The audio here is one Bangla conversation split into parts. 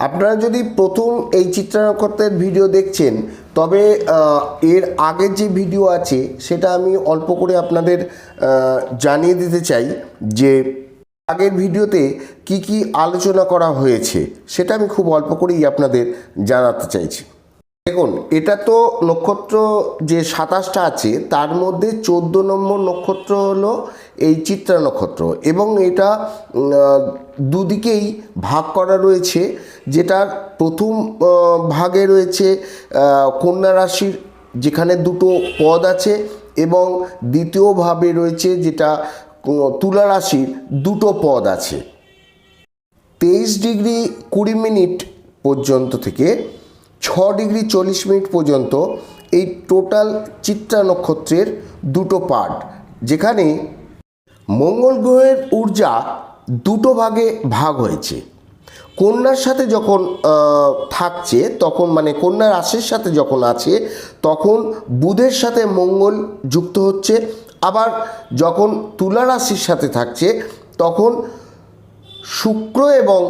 আপনারা যদি প্রথম এই চিত্রানক্ষত্রের ভিডিও দেখছেন, তবে এর আগের যে ভিডিও আছে, সেটা আমি অল্প করে আপনাদের জানিয়ে দিতে চাই যে, আগের ভিডিওতে কি কি আলোচনা করা হয়েছে, সেটা আমি খুব অল্প করেই আপনাদের জানাতে চাইছি। দেখুন, এটা তো নক্ষত্র যে সাতাশটা আছে, তার মধ্যে চোদ্দ নম্বর নক্ষত্র হলো এই চিত্রা নক্ষত্র এবং এটা দুদিকেই ভাগ করা রয়েছে, যেটার প্রথম ভাগে রয়েছে কন্যা রাশির যেখানে দুটো পদ আছে এবং দ্বিতীয় ভাবে রয়েছে যেটা তুলা রাশির দুটো পদ আছে। তেইশ ডিগ্রি কুড়ি মিনিট পর্যন্ত থেকে ছ ডিগ্রি চল্লিশ মিনিট পর্যন্ত এই টোটাল চিত্রা নক্ষত্রের দুটো পার্ট, যেখানে মঙ্গল গ্রহের ঊর্জা দুটো ভাগে ভাগ হয়েছে। কন্যার সাথে যখন থাকছে, তখন মানে কন্যা রাশির সাথে যখন আছে, তখন বুধের সাথে মঙ্গল যুক্ত হচ্ছে। আবার যখন তুলা রাশির সাথে থাকছে, তখন শুক্র এবং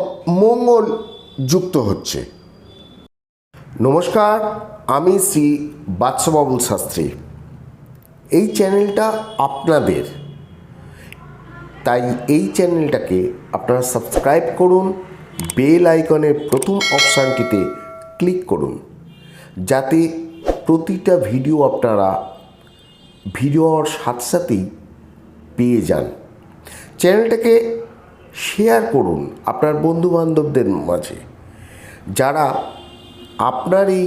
মঙ্গল যুক্ত হচ্ছে। নমস্কার, আমি শ্রী বাদশাবাবুল শাস্ত্রী। এই চ্যানেলটা আপনাদের। তাই এই চ্যানেলটাকে আপনারা সাবস্ক্রাইব করুন, বেল আইকনের প্রথম অপশানটিতে ক্লিক করুন, যাতে প্রতিটা ভিডিও আপনারা ভিডিওর সাথে সাথেই পেয়ে যান। চ্যানেলটাকে শেয়ার করুন আপনার বন্ধু বান্ধবদের মাঝে। যারা আপনার এই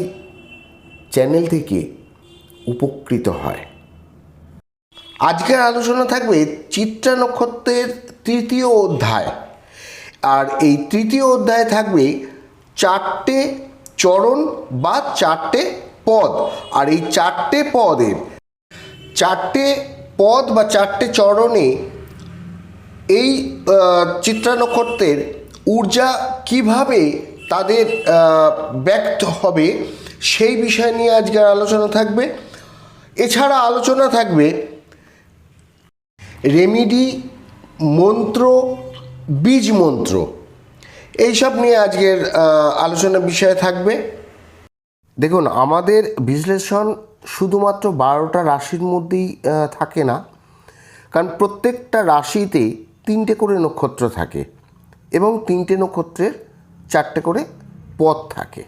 চ্যানেল থেকে উপকৃত হয়। আজকের আলোচনা থাকবে চিত্রা নক্ষত্রের তৃতীয় অধ্যায়। আর এই তৃতীয় অধ্যায়ে থাকবে চারটে চরণ বা চারটে পদ। আর এই চারটে পদের, চারটে পদ বা চারটে চরণে এই চিত্রা নক্ষত্রের ঊর্জা কীভাবে তাদের ব্যক্ত হবে, সেই বিষয় নিয়ে আজকের আলোচনা থাকবে। এছাড়া আলোচনা থাকবে, রেমিডি মন্ত্র, বীজ মন্ত্র। এইসব নিয়ে আজকের আলোচনা বিষয় থাকবে। দেখুন, আমাদের বিশ্লেষণ শুধুমাত্র বারোটা রাশির মধ্যেই থাকে না। কারণ প্রত্যেকটা রাশিতে তিনটে করে নক্ষত্র থাকে এবং তিনটে নক্ষত্রের চারটে করে পথ থাকে।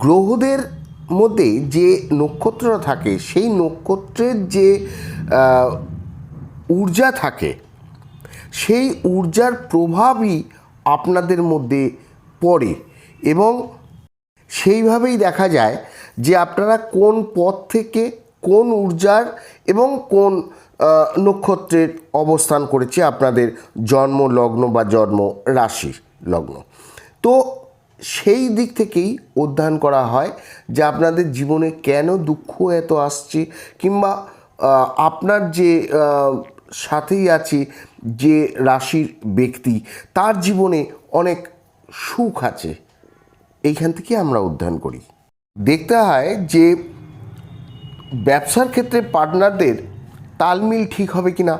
গ্রহদের মধ্যে যে নক্ষত্ররা থাকে, সেই নক্ষত্রের যে ঊর্জা থাকে, সেই ঊর্জার প্রভাবই আপনাদের মধ্যে পড়ে এবং সেইভাবেই দেখা যায় যে আপনারা কোন পথ থেকে কোন ঊর্জার এবং কোন নক্ষত্রের অবস্থান করেছে আপনাদের জন্ম লগ্ন বা জন্ম রাশির লগ্ন। তো সেই দিক থেকেই অধ্যয়ন করা হয় যে আপনাদের জীবনে কেন দুঃখ এত আসছে কিংবা আপনার যে সাথেই আছে যে রাশির ব্যক্তি, তার জীবনে অনেক সুখ আছে। এইখান থেকে আমরা অধ্যয়ন করি। দেখতে হয় যে ব্যবসার ক্ষেত্রে পার্টনারদের তালমিল ঠিক হবে কি না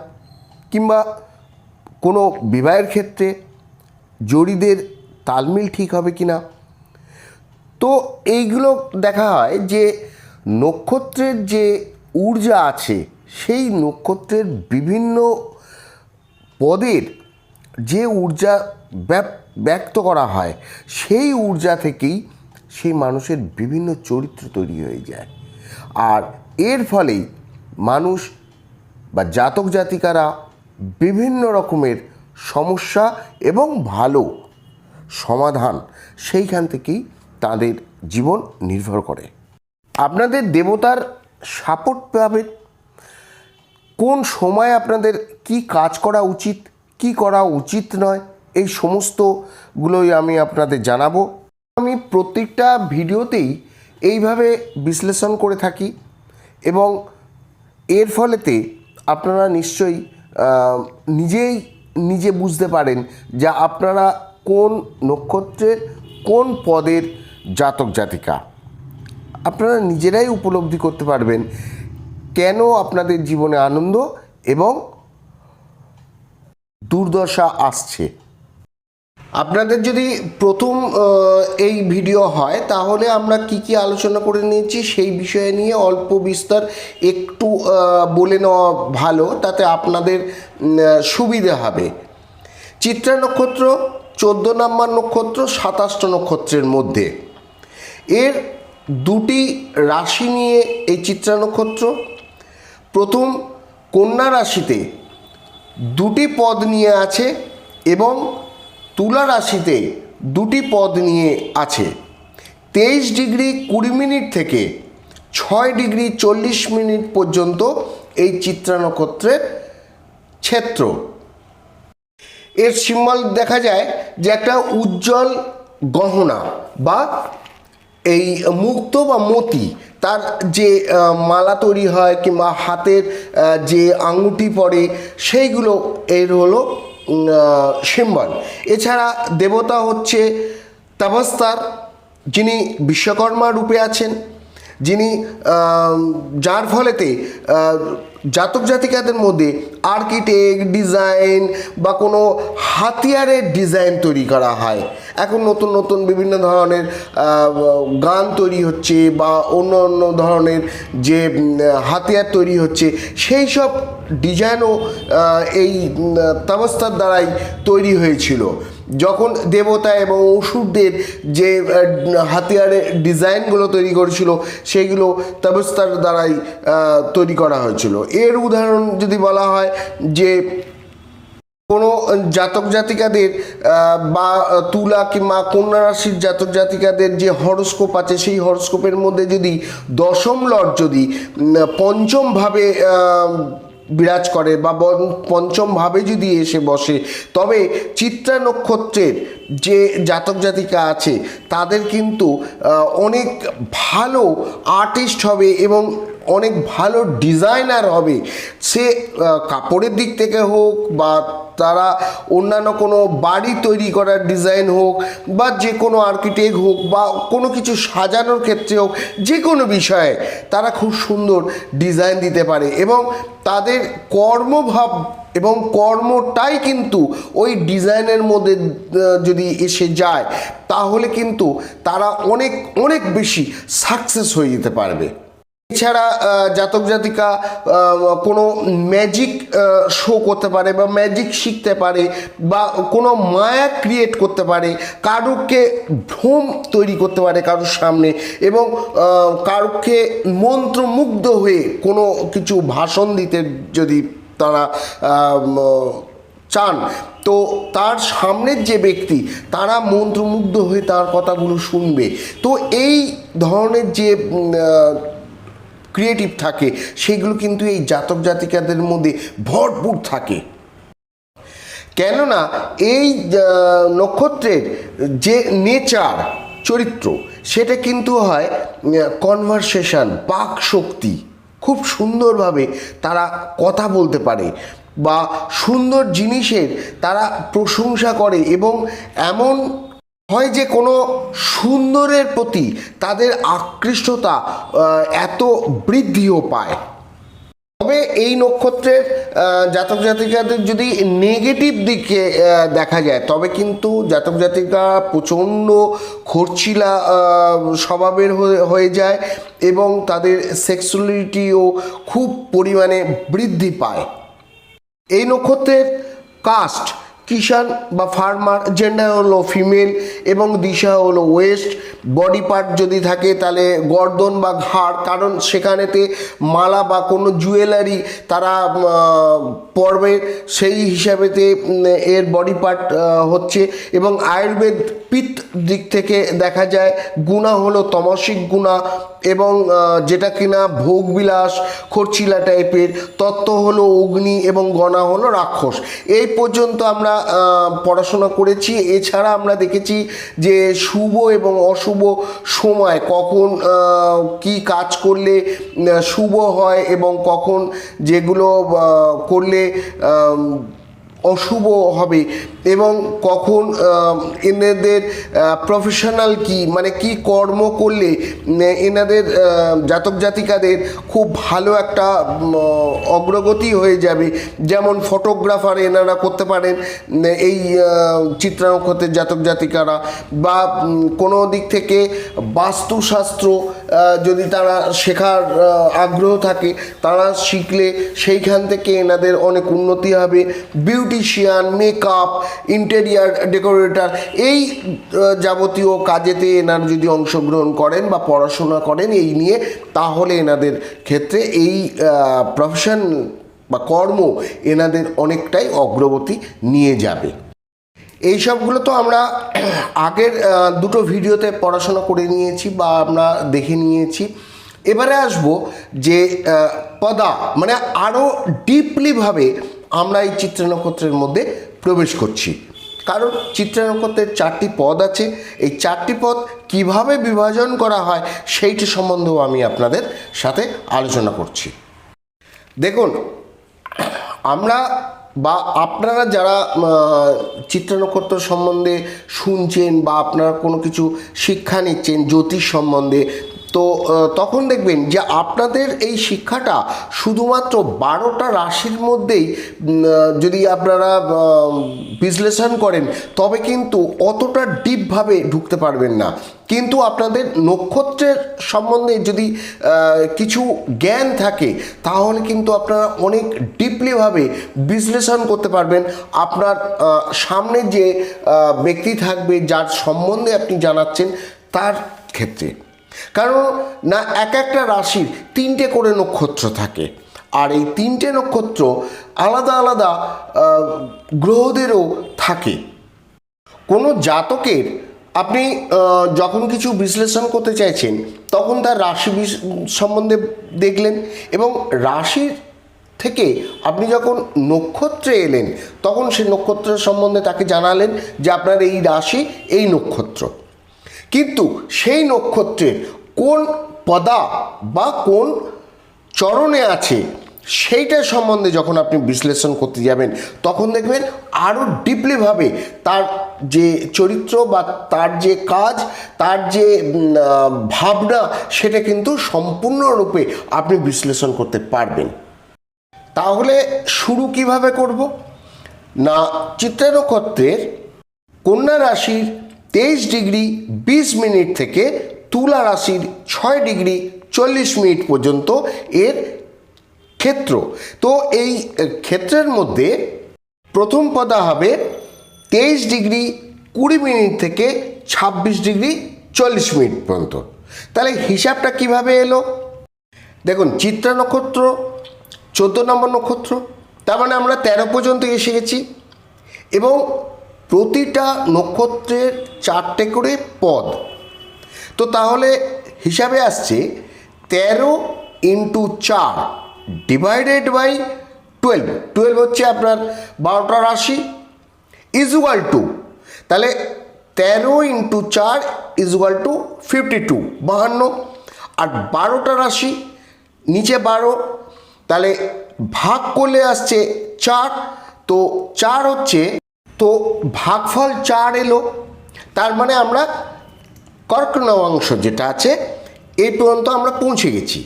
কিংবা কোনো বিবাহের ক্ষেত্রে জড়িদের তালমিল ঠিক হবে কি না তো এইগুলো দেখা হয় যে নক্ষত্রের যে ঊর্জা আছে, সেই নক্ষত্রের বিভিন্ন পদের যে ঊর্জা ব্যক্ত করা হয়, সেই ঊর্জা থেকেই সেই মানুষের বিভিন্ন চরিত্র তৈরি হয়ে যায়। আর এর ফলেই মানুষ বা জাতক জাতিকারা বিভিন্ন রকমের সমস্যা এবং ভালো সমাধান সেইখান থেকেই তাদের জীবন নির্ভর করে। আপনাদের দেবতার সাপোর্ট পাবেন। কোন সময় আপনাদের কি কাজ করা উচিত, কি করা উচিত নয়, এই সমস্তগুলোই আমি আপনাদের জানাব। আমি প্রত্যেকটা ভিডিওতেই এইভাবে বিশ্লেষণ করে থাকি এবং এর ফলেতে আপনারা নিশ্চয়ই নিজেই নিজে বুঝতে পারেন যা আপনারা কোন নক্ষত্রের কোন পদের জাতক জাতিকা? আপনারা নিজেরাই উপলব্ধি করতে পারবেন কেন আপনাদের জীবনে আনন্দ এবং দুর্দশা আসছে। আপনাদের যদি প্রথম এই ভিডিও হয়, তাহলে আমরা কি কি আলোচনা করে নিয়েছি সেই বিষয়ে নিয়ে অল্প বিস্তর একটু বলে নেওয়া ভালো, তাতে আপনাদের সুবিধা হবে। চিত্রা নক্ষত্র চোদ্দ নম্বর নক্ষত্র সাতাশটা নক্ষত্রের মধ্যে। এর দুটি রাশি নিয়ে এই চিত্রা নক্ষত্র। প্রথম কন্যা রাশিতে দুটি পদ নিয়ে আছে এবং তুলা রাশিতে দুটি পদ নিয়ে আছে। তেইশ ডিগ্রি কুড়ি মিনিট থেকে ছয় ডিগ্রি চল্লিশ মিনিট পর্যন্ত এই চিত্রা নক্ষত্রের ক্ষেত্র। এর সিম্বল দেখা যায় যে একটা উজ্জ্বল গহনা বা এই মুক্ত বা মতি, তার যে মালা তৈরি হয় কিংবা হাতের যে আঙুটি পরে, সেইগুলো এর হলো সিম্বল। এছাড়া দেবতা হচ্ছে তাবস্তার যিনি বিশ্বকর্মা রূপে আছেন, যিনি যার ফলেতে জাতক জাতিকাদের মধ্যে আর্কিটেক্ট ডিজাইন বা কোনো হাতিয়ারের ডিজাইন তৈরি করা হয়। এখন নতুন নতুন বিভিন্ন ধরনের গান তৈরি হচ্ছে বা অন্য অন্য ধরনের যে হাতিয়ার তৈরি হচ্ছে সেই সব ডিজাইনও এই উম, তাবস্তার দ্বারাই তৈরি হয়েছিল। যখন দেবতা এবং অসুরদের যে হাতিয়ারের ডিজাইনগুলো তৈরি করেছিল সেইগুলো তাবস্তার দ্বারাই তৈরি করা হয়েছিল। এর উদাহরণ যদি বলা হয় যে, কোনো জাতক জাতিকাদের বা তুলা কিংবা কন্যা রাশির জাতক জাতিকাদের যে হরস্কোপ আছে, সেই হরস্কোপের মধ্যে যদি দশম লট যদি পঞ্চমভাবে বিরাজ করে বা পঞ্চমভাবে যদি এসে বসে, তবে চিত্রা নক্ষত্রের যে জাতক জাতিকা আছে, তাদের কিন্তু অনেক ভালো আর্টিস্ট হবে এবং অনেক ভালো ডিজাইনার হবে। সে কাপড়ের দিক থেকে হোক বা তারা অন্যান্য কোনো বাড়ি তৈরি করার ডিজাইন হোক বা যে কোনো আর্কিটেক্ট হোক বা কোনো কিছু সাজানোর ক্ষেত্রে হোক, যে কোনো বিষয়ে তারা খুব সুন্দর ডিজাইন দিতে পারে এবং তাদের কর্মভাব এবং কর্মটাই কিন্তু ওই ডিজাইনের মধ্যে যদি এসে যায়, তাহলে কিন্তু তারা অনেক অনেক বেশি সাকসেস হয়ে যেতে পারবে। এছাড়া জাতক জাতিকা কোনো ম্যাজিক শো করতে পারে বা ম্যাজিক শিখতে পারে বা কোনো মায়া ক্রিয়েট করতে পারে, কারুকে ভ্রম তৈরি করতে পারে কারোর সামনে এবং কারুকে মন্ত্রমুগ্ধ হয়ে কোনো কিছু ভাষণ দিতে যদি তারা চান, তো তার সামনের যে ব্যক্তি, তারা মন্ত্রমুগ্ধ হয়ে তার কথাগুলো শুনবে। তো এই ধরনের যে ক্রিয়েটিভ থাকে, সেগুলো কিন্তু এই জাতক জাতিকাদের মধ্যে ভরপুর থাকে। কেননা এই নক্ষত্রের যে নেচার, চরিত্র, সেটা কিন্তু হয় কনভারসেশন বাক শক্তি খুব সুন্দরভাবে তারা কথা বলতে পারে বা সুন্দর জিনিসের তারা প্রশংসা করে এবং এমন হয় যে কোনো সুন্দরের প্রতি তাদের আকৃষ্টতা এত বৃদ্ধিও পায়। তবে এই নক্ষত্রের জাতক জাতিকাদের যদি নেগেটিভ দিকে দেখা যায়, তবে কিন্তু জাতক জাতিকা প্রচণ্ড খরচিলা স্বভাবের হয়ে যায় এবং তাদের সেক্সুয়ালিটিও খুব পরিমাণে বৃদ্ধি পায়। এই নক্ষত্রের কাস্ট কিষান বা ফার্মার জেন্ডার হলো ফিমেল এবং দিশা হলো ওয়েস্ট বডি পার্ট যদি থাকে তাহলে গর্দন বা ঘাড়, কারণ সেখানেতে মালা বা কোনো জুয়েলারি তারা পরবে, সেই হিসাবেতে এর বডি পার্ট হচ্ছে এবং আয়ুর্বেদ পিত্ত দিক থেকে দেখা যায় গুণা হলো তমসিক গুণা এবং যেটা কিনা ভোগবিলাস খরচিলা টাইপের তত্ত্ব হলো অগ্নি এবং গণা হলো রাক্ষস। এই পর্যন্ত আমরা পড়াশোনা করেছি। এছাড়া আমরা দেখেছি যে শুভ এবং অশুভ সময়, কখন কি কাজ করলে শুভ হয় এবং কখন যেগুলো করলে অশুভ হবে এবং কখন এনাদের প্রফেশনাল কি মানে কি কর্ম করলে এনাদের জাতক জাতিকাদের খুব ভালো একটা অগ্রগতি হয়ে যাবে। যেমন ফটোগ্রাফার এনারা করতে পারেন এই চিত্রানক্ষত্রের জাতক জাতিকারা বা কোনো দিক থেকে বাস্তুশাস্ত্র যদি তারা শেখার আগ্রহ থাকে, তারা শিখলে সেইখান থেকে এনাদের অনেক উন্নতি হবে। বিউটিশিয়ান মেকআপ ইন্টেরিয়ার ডেকোরেটর এই যাবতীয় কাজেতে এনার যদি অংশগ্রহণ করেন বা পড়াশোনা করেন এই নিয়ে, তাহলে এনাদের ক্ষেত্রে এই প্রফেশন বা কর্ম এনাদের অনেকটাই অগ্রগতি নিয়ে যাবে। এই সবগুলো তো আমরা আগের দুটো ভিডিওতে পড়াশোনা করে নিয়েছি বা আমরা দেখে নিয়েছি। এবারে আসব যে পদা মানে আরও ডিপলিভাবে আমরা এই চিত্র নক্ষত্রের মধ্যে প্রবেশ করছি। কারণ চিত্র নক্ষত্রের চারটি পদ আছে। এই চারটি পদ কীভাবে বিভাজন করা হয় সেইটি সম্বন্ধেও আমি আপনাদের সাথে আলোচনা করছি। দেখুন, আমরা বা আপনারা যারা চিত্র নক্ষত্র সম্বন্ধে শুনছেন বা আপনারা কোনো কিছু শিক্ষা নিচ্ছেন জ্যোতিষ সম্বন্ধে তো তখন দেখবেন যে আপনাদের এই শিক্ষাটা শুধুমাত্র বারোটা রাশির মধ্যেই যদি আপনারা বিশ্লেষণ করেন, তবে কিন্তু অতটা ডিপভাবে ঢুকতে পারবেন না। কিন্তু আপনাদের নক্ষত্রের সম্বন্ধে যদি কিছু জ্ঞান থাকে, তাহলে কিন্তু আপনারা অনেক ডিপলিভাবে বিশ্লেষণ করতে পারবেন। আপনার সামনে যে ব্যক্তি থাকবে, যার সম্বন্ধে আপনি জানাচ্ছেন, তার ক্ষেত্রে। কারণ না এক একটা রাশির তিনটে করে নক্ষত্র থাকে। আর এই তিনটে নক্ষত্র আলাদা আলাদা গ্রহদেরও থাকে। কোনো জাতকের আপনি যখন কিছু বিশ্লেষণ করতে চাইছেন, তখন তার রাশি সম্বন্ধে দেখলেন এবং রাশির থেকে আপনি যখন নক্ষত্রে এলেন, তখন সে নক্ষত্রের সম্বন্ধে তাকে জানালেন যে আপনার এই রাশি, এই নক্ষত্র। কিন্তু সেই নক্ষত্রের কোন পদা বা কোন চরণে আছে সেইটার সম্বন্ধে যখন আপনি বিশ্লেষণ করতে যাবেন, তখন দেখবেন আরও ডিপলিভাবে তার যে চরিত্র বা তার যে কাজ, তার যে ভাবনা, সেটা কিন্তু সম্পূর্ণরূপে আপনি বিশ্লেষণ করতে পারবেন। তাহলে শুরু কীভাবে করব? না চিত্রা নক্ষত্রের কন্যা রাশির তেইশ ডিগ্রি, বিশ মিনিট থেকে তুলা রাশির ছয় ডিগ্রি, চল্লিশ মিনিট পর্যন্ত এর ক্ষেত্র। তো এই ক্ষেত্রের মধ্যে প্রথম পদা হবে তেইশ ডিগ্রি, কুড়ি মিনিট থেকে ছাব্বিশ ডিগ্রি, চল্লিশ মিনিট পর্যন্ত। তাহলে হিসাবটা কীভাবে এলো? দেখুন, চিত্রা নক্ষত্র, চোদ্দ নম্বর নক্ষত্র, তার মানে আমরা তেরো পর্যন্ত এসে গেছি। এবং প্রতিটা নক্ষত্রের চারটে করে পদ। তো তাহলে হিসাবে আসছে তেরো ইন্টু চার ডিভাইডেড বাই টুয়েলভ। টুয়েলভ হচ্ছে আপনার বারোটা রাশি ইজুয়াল টু তাহলে তেরো ইন্টু চার ইজুয়াল টু ফিফটি টু বাহান্ন। আর বারোটা রাশি নিচে বারো, তাহলে ভাগ করলে আসছে চার। তো চার হচ্ছে তো ভাগফল চার এলো, তার মানে আমরা কর্ক নবাংশ যেটা আছে এই পর্যন্ত আমরা পৌঁছে গেছি।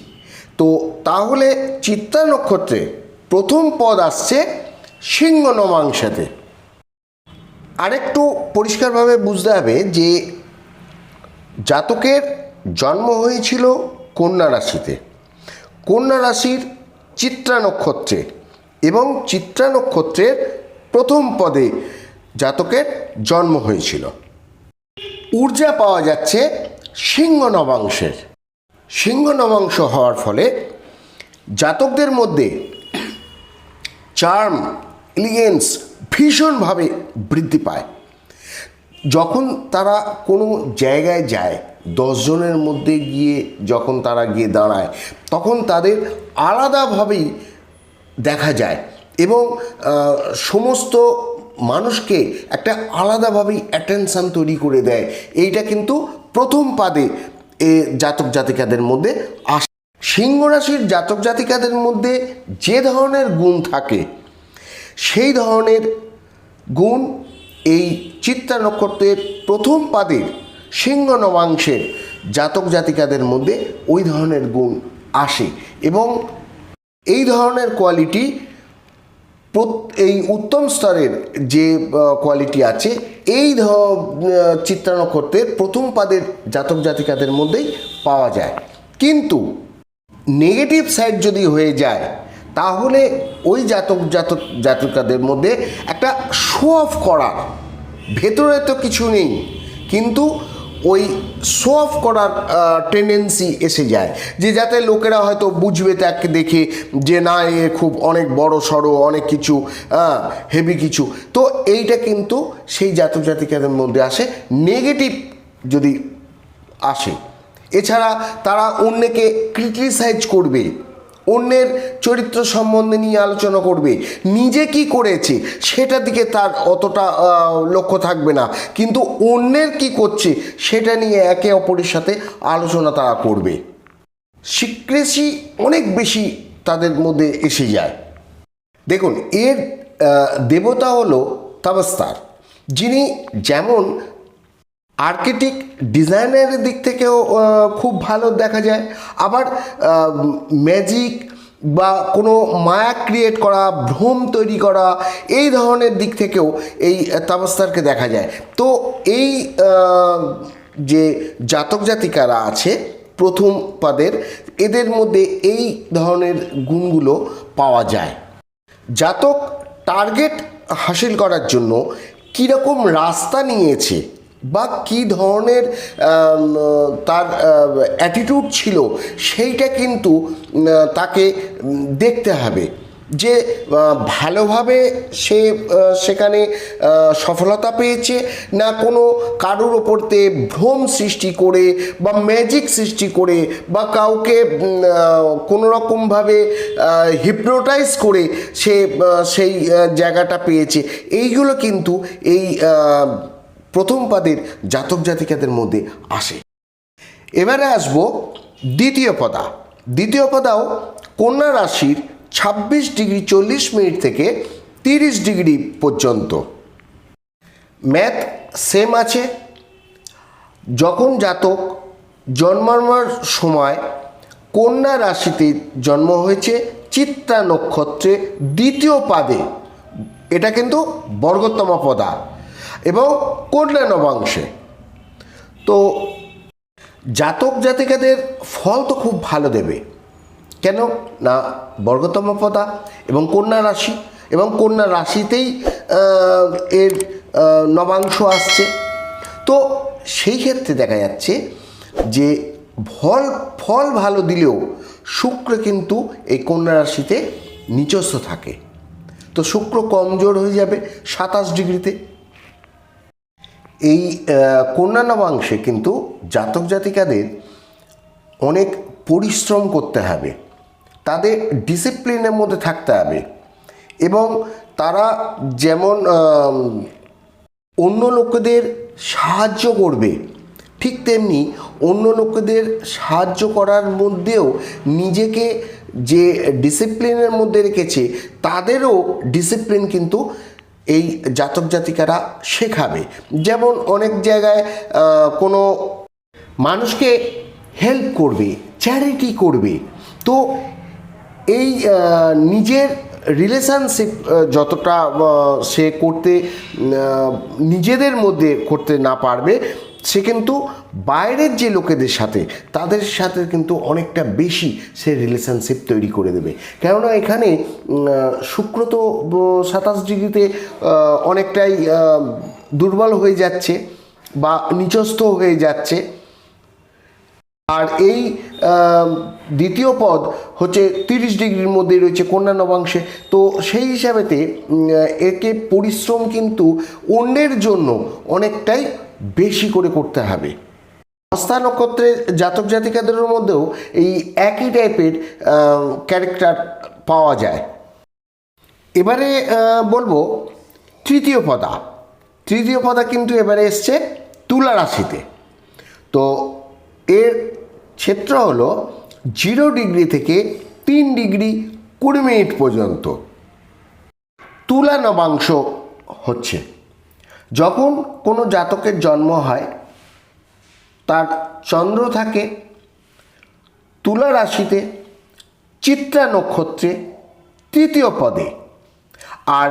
তো তাহলে চিত্তা নক্ষত্রে প্রথম পদ আসছে সিংহ নবাংশতে আরেকটু পরিষ্কারভাবে বুঝতে হবে যে জাতকের জন্ম হয়েছিল কন্যা রাশিতে। কন্যা রাশির চিত্রা নক্ষত্রে এবং চিত্রা নক্ষত্রের প্রথম পদে জাতকের জন্ম হয়েছিল। ঊর্জা পাওয়া যাচ্ছে সিংহ নবাংশের। সিংহ নবাংশ হওয়ার ফলে জাতকদের মধ্যে চার্ম এলিগেন্স ভীষণভাবে বৃদ্ধি পায়। যখন তারা কোনো জায়গায় যায় দশজনের মধ্যে গিয়ে যখন তারা গিয়ে দাঁড়ায়, তখন তাদের আলাদাভাবেই দেখা যায় এবং সমস্ত মানুষকে একটা আলাদাভাবেই অ্যাটেনশান তৈরি করে দেয়। এইটা কিন্তু প্রথম পাদে এ জাতক জাতিকাদের মধ্যে আস সিংহ রাশির জাতক জাতিকাদের মধ্যে যে ধরনের গুণ থাকে, সেই ধরনের গুণ এই চিত্রা নক্ষত্রের প্রথম পাদের সিংহ নবাংশের জাতক জাতিকাদের মধ্যে ওই ধরনের গুণ আসে এবং এই ধরনের কোয়ালিটি এই উত্তম স্তরের যে কোয়ালিটি আছে এই ধ আহ, চিত্রা নক্ষত্রের প্রথম পাদের জাতক জাতিকাদের মধ্যেই পাওয়া যায়। কিন্তু নেগেটিভ সাইড যদি হয়ে যায় তাহলে ওই জাতক জাতক জাতিকাদের মধ্যে একটা শো অফ করা ভেতরে তো কিছু নেই। কিন্তু ওই শো অফ করার টেন্ডেন্সি এসে যায়। যে যাতে লোকেরা হয়তো বুঝবে তাকে দেখে যে না, এ খুব অনেক বড় সড়ো, অনেক কিছু হেভি কিছু। তো এইটা কিন্তু সেই জাতক জাতিকাদের মধ্যে আসে। নেগেটিভ যদি আসে, এছাড়া তারা অন্যকে ক্রিটিসাইজ করবে। অন্যের চরিত্র সম্বন্ধে নিয়ে আলোচনা করবে। নিজে কি করেছে, সেটার দিকে তার অতটা লক্ষ্য থাকবে না। কিন্তু অন্যের কি করছে, সেটা নিয়ে একে অপরের সাথে আলোচনা তারা করবে। সিক্রেসি অনেক বেশি তাদের মধ্যে এসে যায়। দেখুন, এর দেবতা হলো তাবস্তার যিনি যেমন আর্কিটেক্ট ডিজাইনের দিক থেকেও খুব ভালো দেখা যায়। আবার ম্যাজিক বা কোনো মায়া ক্রিয়েট করা, ভ্রম তৈরি করা, এই ধরনের দিক থেকেও এই তাবস্তারকে দেখা যায়। তো এই যে জাতক জাতিকারা আছে, প্রথম পাদের, এদের মধ্যে এই ধরনের গুণগুলো পাওয়া যায়। জাতক টার্গেট হাসিল করার জন্য কীরকম রাস্তা নিয়েছে বা কী ধরনের তার অ্যাটিটিউড ছিল, সেইটা কিন্তু তাকে দেখতে হবে। যে ভালোভাবে সে সেখানে সফলতা পেয়েছে না কোনো কারুর ওপরতে ভ্রম সৃষ্টি করে বা ম্যাজিক সৃষ্টি করে বা কাউকে কোনো রকমভাবে হিপনোটাইজ করে সে সেই জায়গাটা পেয়েছে। এইগুলো কিন্তু এই প্রথম পাদের জাতক জাতিকাদের মধ্যে আসে। এবারে আসব দ্বিতীয় পদা। দ্বিতীয় পদাও কন্যা রাশির ছাব্বিশ ডিগ্রি চল্লিশ মিনিট থেকে তিরিশ ডিগ্রি পর্যন্ত। ম্যাথ সেম আছে। যখন জাতক জন্মানোর সময় কন্যা রাশিতে জন্ম হয়েছে, চিত্রা নক্ষত্রে দ্বিতীয় পাদে, এটা কিন্তু বর্গোত্তম পদা। এবং কন্যা নবাংশে তো জাতক জাতিকাদের ফল তো খুব ভালো দেবে। কেন? না, বর্গতম পদা এবং কন্যা রাশি এবং কন্যা রাশিতেই এর নবাংশ আসছে। তো সেই ক্ষেত্রে দেখা যাচ্ছে যে ফল ফল ভালো দিলেও শুক্র কিন্তু এই কন্যা রাশিতে নিচস্থ থাকে। তো শুক্র কমজোর হয়ে যাবে সাতাশ ডিগ্রিতে। এই কন্যা নবাংশে কিন্তু জাতক জাতিকাদের অনেক পরিশ্রম করতে হবে। তাদের ডিসিপ্লিনের মধ্যে থাকতে হবে। এবং তারা যেমন অন্য লোকেদের সাহায্য করবে, ঠিক তেমনি অন্য লোকেদের সাহায্য করার মধ্যেও নিজেকে যে ডিসিপ্লিনের মধ্যে রেখেছে, তাদেরও ডিসিপ্লিন কিন্তু এই জাতক জাতিকারা শেখাবে। যেমন অনেক জায়গায় কোনো মানুষকে হেল্প করবে চ্যারিটি করবে। তো এই নিজের রিলেশনশিপ যতটা সে করতে নিজেদের মধ্যে করতে না পারবে সে কিন্তু বাইরের যে লোকেদের সাথে, তাদের সাথে কিন্তু অনেকটা বেশি সে রিলেশনশিপ তৈরি করে দেবে। কেননা এখানে শুক্র তো সাতাশ ডিগ্রিতে অনেকটাই দুর্বল হয়ে যাচ্ছে বা নিচস্থ হয়ে যাচ্ছে। আর এই দ্বিতীয় পদ হচ্ছে তিরিশ ডিগ্রির মধ্যে রয়েছে কন্যা নবাংশে। তো সেই হিসাবেতে একে পরিশ্রম কিন্তু অন্যের জন্য অনেকটাই বেশি করে করতে হবে। হস্তা নক্ষত্রের জাতক জাতিকাদের মধ্যেও এই একই টাইপের ক্যারেক্টার পাওয়া যায়। এবারে বলব তৃতীয় পদা। তৃতীয় পদা কিন্তু এবারে এসছে তুলা রাশিতে। তো এর ক্ষেত্র হলো জিরো ডিগ্রি থেকে তিন ডিগ্রি কুড়ি মিনিট পর্যন্ত তুলা নবাংশ হচ্ছে। যখন কোনো জাতকের জন্ম হয়, তার চন্দ্র থাকে, তুলা রাশিতে চিত্রা নক্ষত্রে তৃতীয় পদে। আর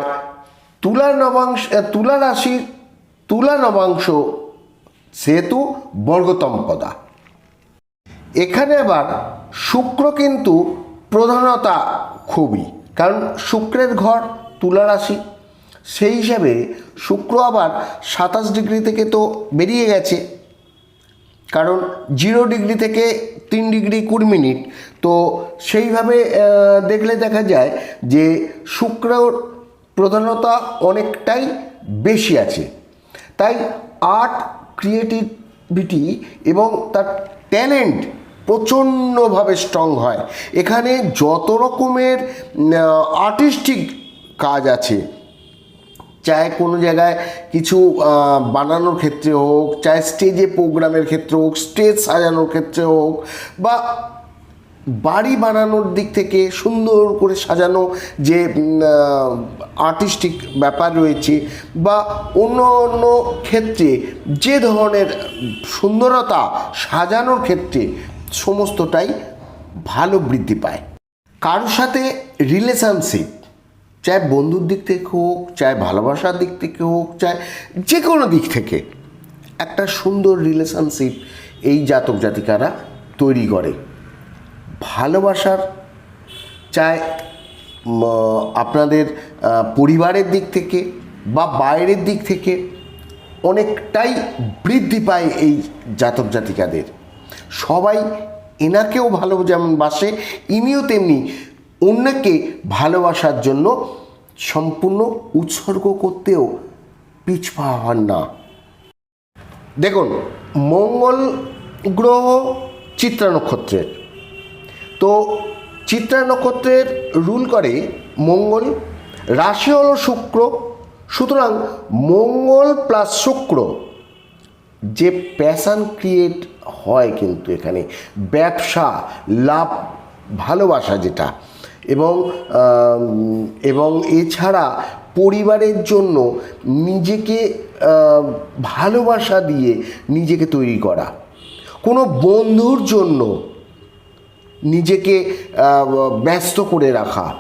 তুলা নবাংশ তুলা রাশির তুলা নবাংশ সেহেতু বর্গতম পদা। এখানে আবার শুক্র কিন্তু প্রধানতা খুবই, কারণ শুক্রের ঘর তুলা রাশি। সেই হিসাবে শুক্র আবার সাতাশ ডিগ্রি থেকে তো বেরিয়ে গেছে। কারণ জিরো ডিগ্রি থেকে তিন ডিগ্রি কুড়ি মিনিট। তো সেইভাবে দেখলে দেখা যায় যে শুক্রর প্রধানতা অনেকটাই বেশি আছে। তাই আর্ট, ক্রিয়েটিভিটি এবং তার ট্যালেন্ট প্রচণ্ডভাবে স্ট্রং হয়। এখানে যত রকমের আর্টিস্টিক কাজ আছে চাहे কোনো জায়গায় কিছু বানানোর ক্ষেত্রে হোক চাहे স্টেজে প্রোগ্রামের ক্ষেত্রে হোক স্টেজ সাজানোর ক্ষেত্রে হোক, বা বাড়ি বানানোর দিক থেকে সুন্দর করে সাজানো যে আর্টিস্টিক ব্যাপার রয়েছে, বা অন্য অন্য ক্ষেত্রে যে ধরনের সুন্দরতা সাজানোর ক্ষেত্রে সমস্তটাই ভালো বৃদ্ধি পায়। কারোর সাথে রিলেশনশিপ চাই বন্ধুর দিক থেকে হোক, চাই ভালোবাসার দিক থেকে হোক, চাই যে কোনো দিক থেকে একটা সুন্দর রিলেশনশিপ এই জাতক জাতিকারা তৈরি করে। ভালোবাসার চাই আপনাদের পরিবারের দিক থেকে বা বাইরের দিক থেকে অনেকটাই বৃদ্ধি পায় এই জাতক জাতিকাদের। সবাই এনাকেও ভালো যেমন বাসে, ইনিও তেমনি অন্যকে ভালোবাসার জন্য সম্পূর্ণ উৎসর্গ করতেও পিছপা হন না। দেখুন, মঙ্গল গ্রহ চিত্রা নক্ষত্রের। তো চিত্রা নক্ষত্রের রুল করে মঙ্গল, রাশি হলো শুক্র। সুতরাং মঙ্গল প্লাস শুক্র, যে প্যাশান ক্রিয়েট হয় কিন্তু এখানে। ব্যবসা, লাভ, ভালোবাসা যেটা এবং এবং এছাড়া পরিবারের জন্য নিজেকে ভালোবাসা দিয়ে নিজেকে তৈরি করা। কোনো বন্ধুর জন্য নিজেকে ব্যস্ত করে রাখা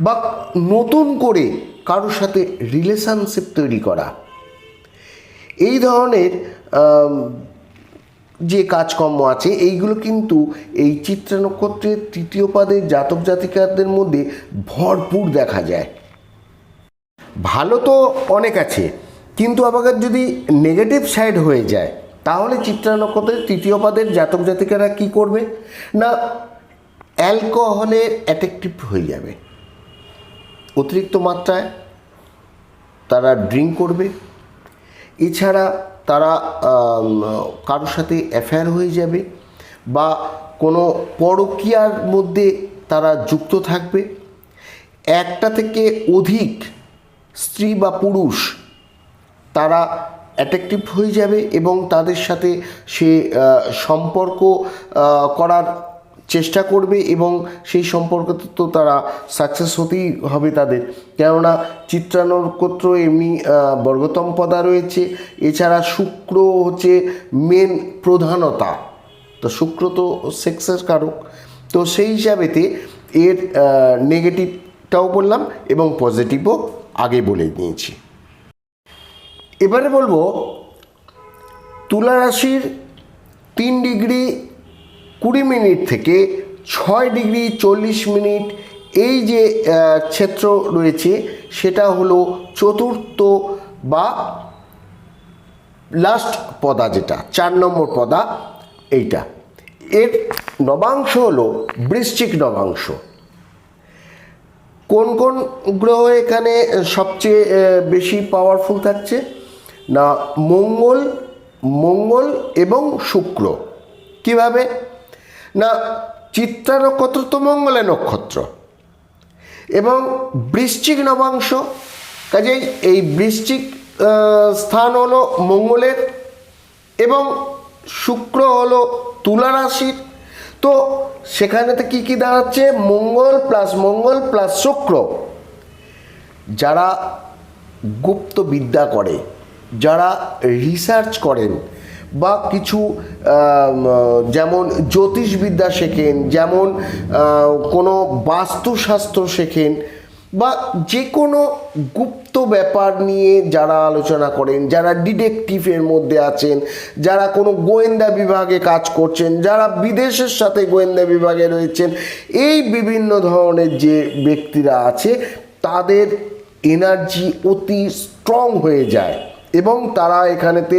বা নতুন করে কারোর সাথে রিলেশনশিপ তৈরি করা। এই ধরনের যে কাজকর্ম আছে, এইগুলো কিন্তু এই চিত্রা নক্ষত্রের তৃতীয় পাদের জাতক জাতিকাদের মধ্যে ভরপুর দেখা যায়। ভালো তো অনেক আছে, কিন্তু আবার যদি নেগেটিভ সাইড হয়ে যায়, তাহলে চিত্রা নক্ষত্রের তৃতীয় পাদের জাতক জাতিকারা কি করবে? না অ্যালকোহলে অ্যাট্রাকটিভ হয়ে যাবে। অতিরিক্ত মাত্রায় তারা ড্রিঙ্ক করবে। এছাড়া তারা কারোর সাথে অ্যাফেয়ার হয়ে যাবে বা কোনো পরকীয়ার মধ্যে তারা যুক্ত থাকবে। একটা থেকে অধিক স্ত্রী বা পুরুষ তারা অ্যাট্রাকটিভ হয়ে যাবে এবং তাদের সাথে সে সম্পর্ক করার চেষ্টা করবে এবং সেই সম্পর্কতে তো তারা সাকসেস হতেই হবে তাদের। কেননা চিত্রা নক্ষত্র এমনি বর্গতম পদা রয়েছে। এছাড়া শুক্র হচ্ছে মেন প্রধানতা। তো শুক্র তো সেক্সের কারক। তো সেই হিসাবেতে এর নেগেটিভটাও বললাম এবং পজিটিভও আগে বলে নিয়েছি। এবারে বলব, তুলা রাশির তিন ডিগ্রি কুড়ি মিনিট থেকে ছয় ডিগ্রি চল্লিশ মিনিট এই যে ক্ষেত্র রয়েছে, সেটা হলো চতুর্থ বা লাস্ট পদা যেটা, চার নম্বর পদা এইটা। এর নবাংশ হলো বৃশ্চিক নবাংশ। কোন কোন গ্রহ এখানে সবচেয়ে বেশি পাওয়ারফুল থাকছে? না, মঙ্গল মঙ্গল এবং শুক্র। কীভাবে? না চিত্রা নক্ষত্র। তো মঙ্গলের নক্ষত্র এবং বৃশ্চিক নবাংশ, কাজেই এই বৃশ্চিক স্থান হলো মঙ্গলের এবং শুক্র হলো তুলা রাশির। তো সেখানেতে কী কি দাঁড়াচ্ছে? মঙ্গল প্লাস মঙ্গল প্লাস শুক্র। যারা গুপ্ত বিদ্যা করে, যারা রিসার্চ করেন বা কিছু যেমন জ্যোতিষবিদ্যা শেখেন, যেমন কোনো বাস্তুশাস্ত্র শেখেন, বা যে কোনো গুপ্ত ব্যাপার নিয়ে যারা আলোচনা করেন, যারা ডিটেকটিভের মধ্যে আছেন, যারা কোনো গোয়েন্দা বিভাগে কাজ করছেন, যারা বিদেশের সাথে গোয়েন্দা বিভাগে রয়েছেন, এই বিভিন্ন ধরনের যে ব্যক্তিরা আছে, তাদের এনার্জি অতি স্ট্রং হয়ে যায়। এবং তারা এখানেতে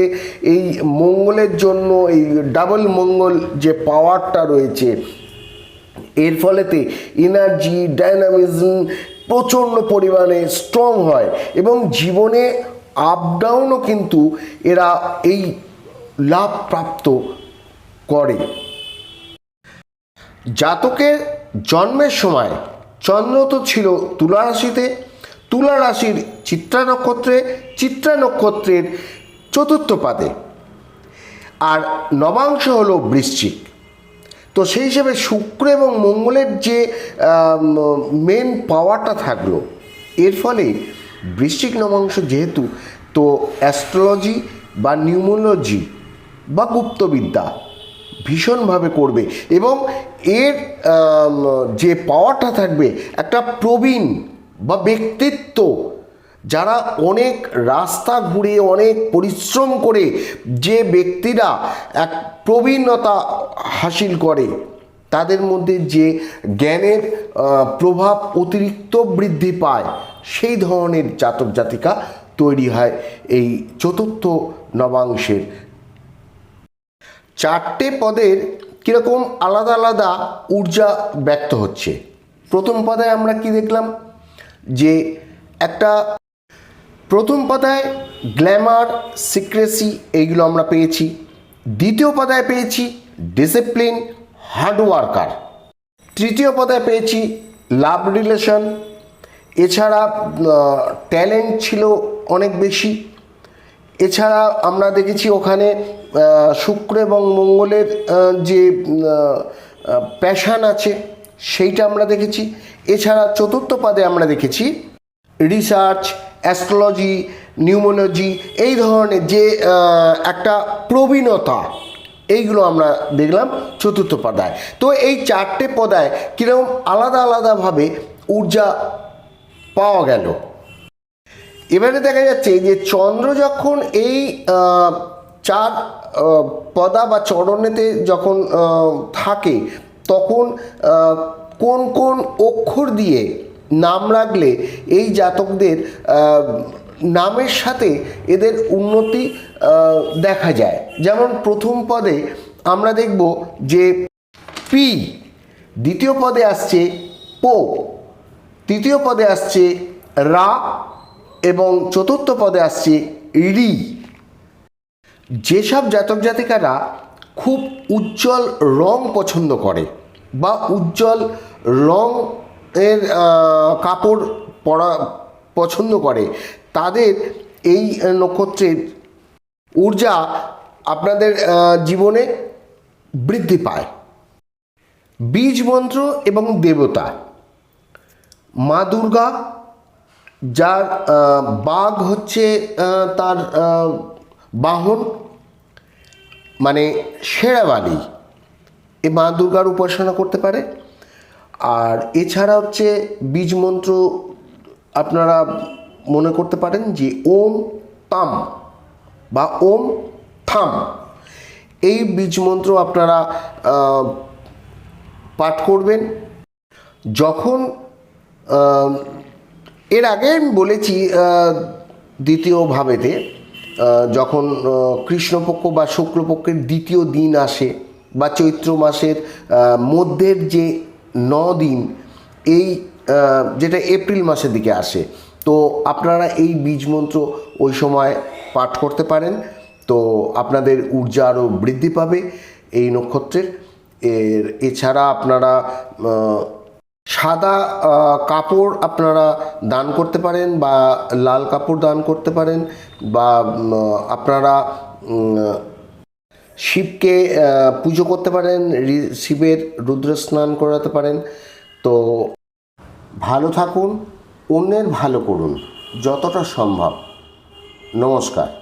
এই মঙ্গলের জন্য, এই ডাবল মঙ্গল যে পাওয়ারটা রয়েছে, এর ফলেতে এনার্জি ডাইনামিজম প্রচণ্ড পরিমাণে স্ট্রং হয় এবং জীবনে আপ ডাউনও কিন্তু এরা এই লাভ প্রাপ্ত করে। জাতকের জন্মের সময় চন্দ্র তো ছিল তুলা রাশিতে তুলা রাশির চিত্রা নক্ষত্রে, চিত্রা নক্ষত্রের চতুর্থ পাদে। আর নবাংশ হলো বৃশ্চিক। তো সেই হিসেবে শুক্র এবং মঙ্গলের যে মেন পাওয়ারটা থাকল, এর ফলে বৃশ্চিক নবাংশ যেহেতু, তো অ্যাস্ট্রোলজি বা নিউমোলজি বা গুপ্তবিদ্যা ভীষণভাবে করবে এবং এর যে পাওয়ারটা থাকবে, একটা প্রবীণ বা ব্যক্তিত্ব, যারা অনেক রাস্তা ঘুরে অনেক পরিশ্রম করে যে ব্যক্তিরা এক প্রবীণতা হাসিল করে, তাদের মধ্যে যে জ্ঞানের প্রভাব অতিরিক্ত বৃদ্ধি পায়, সেই ধরনের জাতক জাতিকা তৈরি হয় এই চতুর্থ নবাংশের। চারটে পদের কীরকম আলাদা আলাদা ঊর্জা ব্যক্ত হচ্ছে। প্রথম পদে আমরা কি দেখলাম? যে একটা প্রথম পাতায় গ্ল্যামার, সিক্রেসি এইগুলো আমরা পেয়েছি। দ্বিতীয় পাতায় পেয়েছি ডিসিপ্লিন, হার্ডওয়ার্কার। তৃতীয় পাতায় পেয়েছি লাভ রিলেশন। এছাড়া ট্যালেন্ট ছিল অনেক বেশি। এছাড়া আমরা দেখেছি ওখানে শুক্র এবং মঙ্গলের যে প্যাশান আছে, সেইটা আমরা দেখেছি। এছাড়া চতুর্থ পাদে আমরা দেখেছি রিসার্চ অ্যাস্ট্রোলজি নিউমোলজি এই ধরনের যে একটা প্রবীণতা, এইগুলো আমরা দেখলাম চতুর্থ পদায়। তো এই চারটে পদায় কীরকম আলাদা আলাদাভাবে ঊর্জা পাওয়া গেল? এবারে দেখা যাচ্ছে যে চন্দ্র যখন এই চার পদা বা চরণেতে যখন থাকে, তখন কোন কোন অক্ষর দিয়ে নাম রাখলে এই জাতকদের নামের সাথে এদের উন্নতি দেখা যায়? যেমন প্রথম পদে আমরা দেখব যে পি, দ্বিতীয় পদে আসছে পো, তৃতীয় পদে আসছে রা, এবং চতুর্থ পদে আসছে রি। যেসব জাতক জাতিকারা খুব উজ্জ্বল রং পছন্দ করে বা উজ্জ্বল রং এর কাপড় পরা পছন্দ করে। তাদের এই নক্ষত্রের ঊর্জা আপনাদের জীবনে বৃদ্ধি পায়। বীজ মন্ত্র এবং দেবতা। মা দুর্গা, যার বাঘ হচ্ছে তার বাহন মানে শেরাবালি। এ মা দুর্গার উপাসনা করতে পারে। আর এছাড়া হচ্ছে বীজ মন্ত্র আপনারা মনে করতে পারেন যে ওম তাম বা ওম থাম। এই বীজ মন্ত্র আপনারা পাঠ করবেন। যখন এর আগে আমি বলেছি দ্বিতীয় ভাবেতে যখন কৃষ্ণপক্ষ বা শুক্লপক্ষের দ্বিতীয় দিন আসে বা চৈত্র মাসের মধ্যের যে ন দিন এই যেটা এপ্রিল মাসের দিকে আসে। তো আপনারা এই বীজ মন্ত্র ওই সময় পাঠ করতে পারেন। তো আপনাদের ঊর্জা আরও বৃদ্ধি পাবে এই নক্ষত্রের। এর এছাড়া আপনারা সাদা কাপড় আপনারা দান করতে পারেন বা লাল কাপড় দান করতে পারেন বা আপনারা শিবকে পুজো করতে পারেন শিবের রুদ্র স্নান করাতে পারেন। তো ভালো থাকুন, অন্যের ভালো করুন, যতটা সম্ভব। নমস্কার।